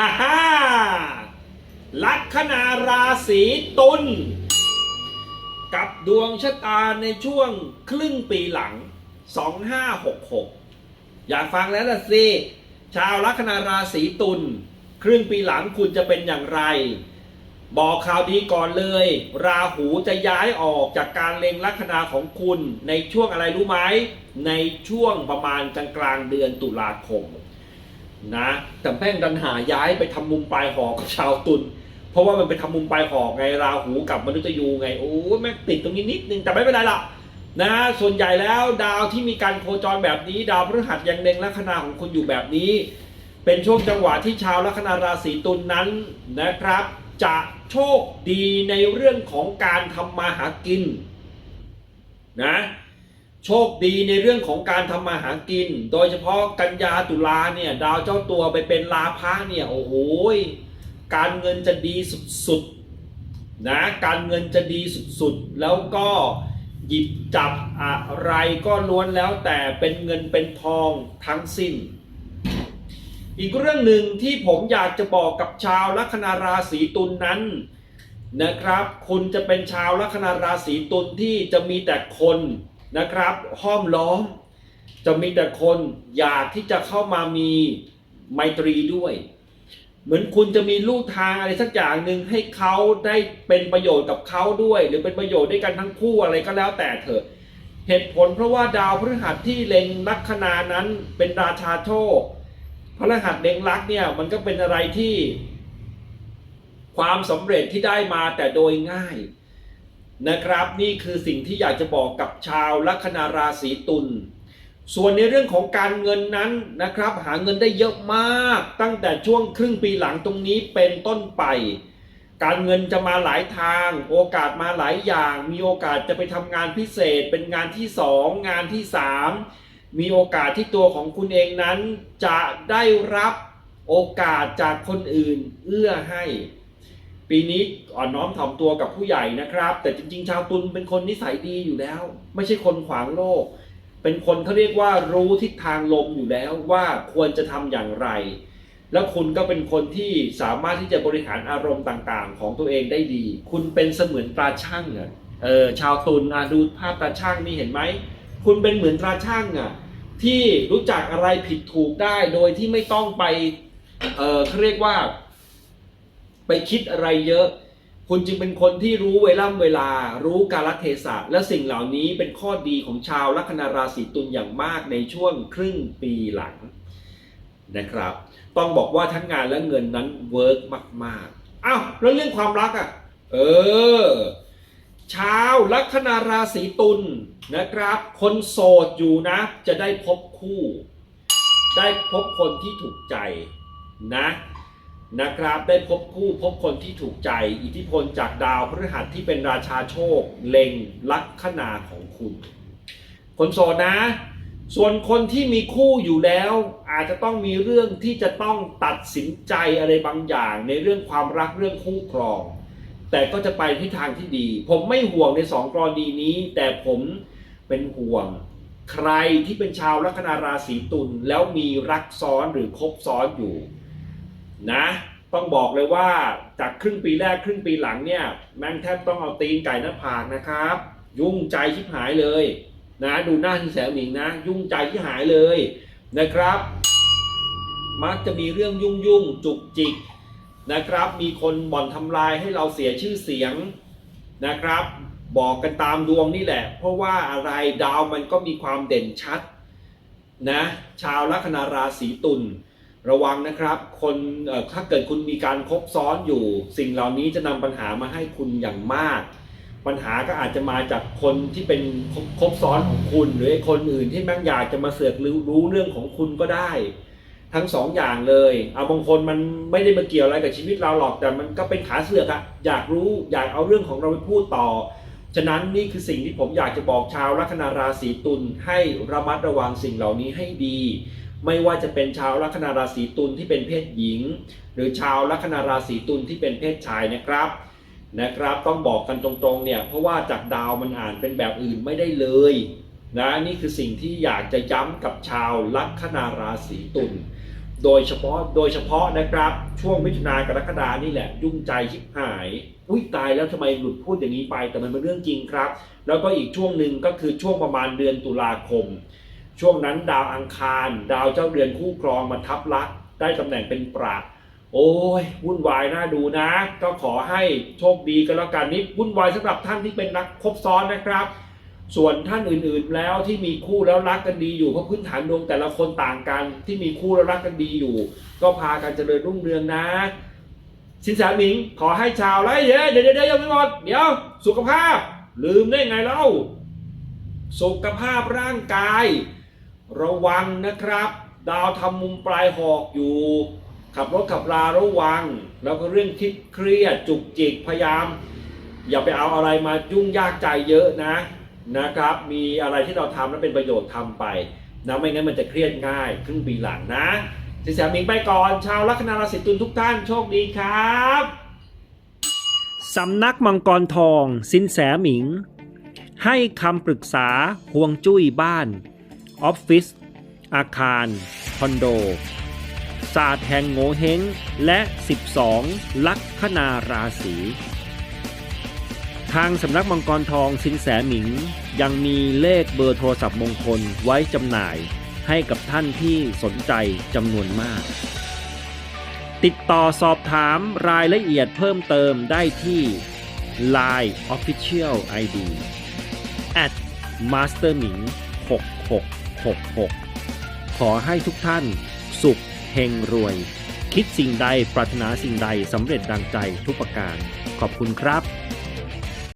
ฮ่าฮ่าลัคนาราศีตุลกับดวงชะตาในช่วงครึ่งปีหลัง 2566 อยากฟังแล้วล่ะสิชาวลัคนาราศีตุลครึ่งปีหลังคุณจะเป็นอย่างไร บอกข่าวดีก่อนเลย ราหูจะย้ายออกจากการเล็งลัคนาของคุณในช่วงอะไรรู้ไหมในช่วงประมาณกลางกลางเดือนตุลาคม นะแต่แม่งดันหาย้ายไปทำมุมปลายหอกับชาวตุลเพราะว่ามันไปทำมุมปลายหอกไงราหูกับมนุษย์ยูไงโอ้แม่งติดตรงนี้นิดนึงแต่ไม่เป็นไรหรอกนะส่วนใหญ่แล้วดาวที่มีการโคจรแบบนี้ ดาวพฤหัสยังเล็งลัคนาของคุณอยู่แบบนี้ เป็นช่วงจังหวะที่ชาวลัคนาราศีตุลนนั้นนะครับ จะโชคดีในเรื่องของการทำมาหากินนะ โชคดีในเรื่องของการทำมาหากิน โดยเฉพาะกันยาตุลาเนี่ย ดาวเจ้าตัวไปเป็นลาพะเนี่ย โอ้โหการเงินจะดีสุดๆนะการเงินจะดีสุดๆ แล้วก็หยิบจับอะไรก็ล้วนแล้วแต่เป็นเงินเป็นทองทั้งสิ้น อีกเรื่องหนึ่งที่ผมอยากจะบอกกับชาวลัคนาราศีตุลนนั้นนะครับ คุณจะเป็นชาวลัคนาราศีตุลที่จะมีแต่คน นะครับ ห้อมล้อม จะมีแต่คนอยากที่จะเข้ามามีไมตรีด้วย เหมือนคุณจะมีลู่ทางอะไรสักอย่างหนึ่งให้เขาได้เป็นประโยชน์กับเขาด้วย หรือเป็นประโยชน์ด้วยกันทั้งคู่อะไรก็แล้วแต่เถอะ เหตุผลเพราะว่าดาวพฤหัสที่เล็งลัคนานั้นเป็นราชาโชคพระรหัสเล็งลักเนี่ยมันก็เป็นอะไรที่ ความสำเร็จที่ได้มาแต่โดยง่าย นะครับนี่คือสิ่งที่อยากจะบอกกับชาวลัคนาราศีตุลส่วนในเรื่องของการเงินนั้นนะครับ หาเงินได้เยอะมาก ตั้งแต่ช่วงครึ่งปีหลังตรงนี้เป็นต้นไป การเงินจะมาหลายทาง โอกาสมาหลายอย่าง มีโอกาสจะไปทำงานพิเศษ เป็นงานที่สองงานที่สามมีโอกาสที่ตัวของคุณเองนั้นจะได้รับโอกาสจากคนอื่นเอื้อให้ ปีนี้อ่อนน้อมถ่อมตัวกับผู้ใหญ่นะครับ แต่จริง ๆ ชาวตุลเป็นคนนิสัยดีอยู่แล้ว ไม่ใช่คนขวางโลก เป็นคนเขาเรียกว่ารู้ทิศทางลมอยู่แล้วว่าควรจะทำอย่างไร แล้วคุณก็เป็นคนที่สามารถที่จะบริหารอารมณ์ต่างๆ ของตัวเองได้ดี คุณเป็นเสมือนตราช่างอะเออชาวตุลอะดูภาพตราช่างนี่เห็นไหมคุณเป็นเหมือนตราช่างอะที่รู้จักอะไรผิดถูกได้โดยที่ไม่ต้องไปเออเขาเรียกว่า ไปคิดอะไรเยอะ คุณจึงเป็นคนที่รู้เวล่ำเวลา รู้กาลเทศะ และสิ่งเหล่านี้เป็นข้อดีของชาวลัคนาราศีตุลอย่างมากในช่วงครึ่งปีหลังนะครับ ต้องบอกว่าทั้งงานและเงินนั้นเวิร์กมากๆอ้าวแล้วเรื่องความรักอะ เออชาวลัคนาราศีตุลนะครับ คนโสดอยู่นะ จะได้พบคู่ ได้พบคนที่ถูกใจนะ นะครับได้พบคู่พบคนที่ถูกใจ อิทธิพลจากดาวพฤหัสที่เป็นราชาโชค เล็งลัคนาของคุณ คนโสดนะ ส่วนคนที่มีคู่อยู่แล้ว อาจจะต้องมีเรื่องที่จะต้องตัดสินใจอะไรบางอย่าง ในเรื่องความรักเรื่องคู่ครอง แต่ก็จะไปที่ทางที่ดี ผมไม่ห่วงในสองกรณีนี้ แต่ผมเป็นห่วงใครที่เป็นชาวลัคนาราศีตุลแล้วมีรักซ้อนหรือคบซ้อนอยู่ นะต้องบอกเลยว่าจากครึ่งปีแรกครึ่งปีหลังเนี่ยแม่งแทบต้องเอาตีนไก่หน้าผากนะครับ ยุ่งใจชิบหายเลยนะดูหน้าที่แสวหมิงนะ ยุ่งใจที่หายเลยนะครับ มักจะมีเรื่องยุ่งยุ่งจุกจิกนะครับ มีคนบ่อนทำลายให้เราเสียชื่อเสียงนะครับ บอกกันตามดวงนี่แหละ เพราะว่าอะไรดาวมันก็มีความเด่นชัดนะชาวลัคนาราศีตุล ระวังนะครับคนถ้าเกิดคุณมีการคบซ้อนอยู่ สิ่งเหล่านี้จะนำปัญหามาให้คุณอย่างมาก ปัญหาก็อาจจะมาจากคนที่เป็นคบคบซ้อนของคุณ หรือคนอื่นที่แม่งอยากจะมาเสือกรรู้เรื่องของคุณก็ได้ ทั้งสองอย่างเลยเอาบางคนมันไม่ได้มาเกี่ยวอะไรกับชีวิตเราหรอกแต่มันก็เป็นขาเสือกอะอยากรู้อยากเอาเรื่องของเราไปพูดต่อฉะนั้นนี่คือสิ่งที่ผมอยากจะบอกชาวลัคนาราศีตุลให้ระมัดระวังสิ่งเหล่านี้ให้ดี ไม่ว่าจะเป็นชาวลัคนาราศีตุลที่เป็นเพศหญิง หรือชาวลัคนาราศีตุลที่เป็นเพศชายนะครับนะครับต้องบอกกันตรงๆเนี่ยเพราะว่าจากดาวมันอ่านเป็นแบบอื่นไม่ได้เลยนะนี่คือสิ่งที่อยากจะย้ำกับชาวลัคนาราศีตุลโดยเฉพาะโดยเฉพาะนะครับ ช่วงมิถุนากรกฎานี่แหละยุ่งใจชิบหายอุ้ยตายแล้วทำไมหลุดพูดอย่างนี้ไปแต่มันเป็นเรื่องจริงครับ แล้วก็อีกช่วงหนึ่งก็คือช่วงประมาณเดือนตุลาคม ช่วงนั้นดาวอังคาร ดาวเจ้าเรือนคู่ครองมาทับลักษณ์ได้ตำแหน่งเป็นปราดโอ้ยวุ่นวายน่าดูนะ ก็ขอให้โชคดีกันแล้วกันนี่วุ่นวายสำหรับท่านที่เป็นนักคบซ้อนนะครับ ส่วนท่านอื่นๆแล้วที่มีคู่แล้วรักกันดีอยู่เพราะพื้นฐานดวงแต่ละคนต่างกัน ที่มีคู่แล้วรักกันดีอยู่ ก็พากันเจริญรุ่งเรืองนะสินแสหมิงขอให้ชาวไร่เยวเดี๋ยวเดี๋ยวยังไม่หมดเดี๋ยวสุขภาพ ลืมได้ไงเล่าสุขภาพร่างกาย ระวังนะครับ ดาวทำมุมปลายหอกอยู่ ขับรถขับราระวัง แล้วก็เรื่องคิดเครียดจุกจิกพยายาม อย่าไปเอาอะไรมายุ่งยากใจเยอะนะนะครับ มีอะไรที่เราทำแล้วเป็นประโยชน์ทำไปนะไม่งั้นมันจะเครียดง่ายครึ่งปีหลังนะสินแสหมิงไปก่อน ชาวลัคนาราศีตุลทุกท่านโชคดีครับสำนักมังกรทอง สินแสหมิง ให้คำปรึกษาห่วงจุ้ยบ้าน ออฟฟิศอาคาร คอนโด ศาสตร์แห่งโงเฮงและ 12 ลัคนาราศีทางสำนักมังกรทองสินแสหมิง ยังมีเลขเบอร์โทรศัพท์มงคลไว้จำหน่ายให้กับท่านที่สนใจจำนวนมาก ติดต่อสอบถามรายละเอียดเพิ่มเติมได้ที่ Line Official ID at masterming 6666 ขอให้ทุกท่าน สุขเฮงรวย คิดสิ่งใดปรารถนาสิ่งใดสำเร็จดังใจทุกประการ ขอบคุณครับ